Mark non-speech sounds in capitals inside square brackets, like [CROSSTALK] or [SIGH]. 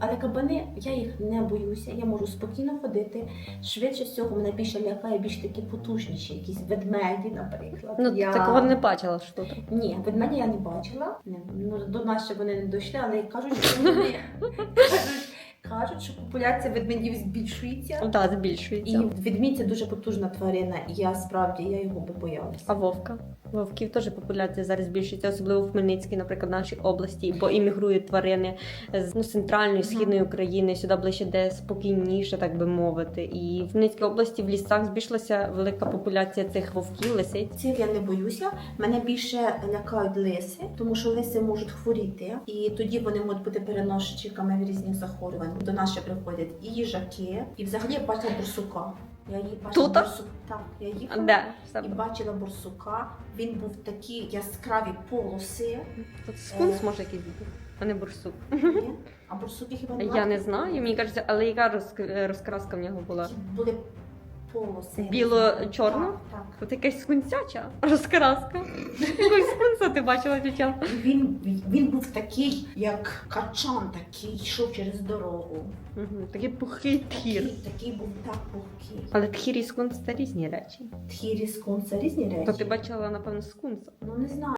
Але кабани, я їх не боюся, я можу спокійно ходити. Швидше всього мене більше лякає більш такі потужніші, якісь ведмеді, наприклад. Ну, я... такого не бачила, що тут. Ні, ведмедя я не бачила. Ну, до нас ще вони не дійшли, але кажуть, що [LAUGHS] вони кажуть, кажуть, що популяція ведмедів збільшується. Ну, Так, І збільшується. ведмідь це дуже потужна тварина, і я справді я його би боялася. А вовка? Вовків теж популяція зараз збільшується, особливо в Хмельницькій, наприклад, в нашій області, бо іммігрують тварини з ну, центральної, східної України, сюди ближче, де спокійніше, так би мовити. І в Хмельницькій області в лісах збільшилася велика популяція цих вовків, лисиць. Цих я не боюся. Мене більше лякають лиси, тому що лиси можуть хворіти, і тоді вони можуть бути переносчиками різних захворювань. До нас ще приходять і їжаки, і взагалі бачила борсука. Я її бачила Тут? борсук. Так, я їхала Де? і бачила борсука. Він був такі яскраві полоси. Тут скунс може якийсь бути, а не бурсук. Ні? А борсуки хіба Я не знаю, мені кажеться, але яка розк- розкраска в нього була? Такі були полоси. Біло-чорно? Так, так. Тут якась скунсяча розкраска. Скунса ти бачила дівчат. Він, він був такий, як качан, такий йшов через дорогу. Угу. Такий пухий тхір. Такий, такий був так пухкий. Але тхір і скунс це різні речі. Тхірі скунс це різні речі. То ти бачила, напевно, скунса. Ну не знаю.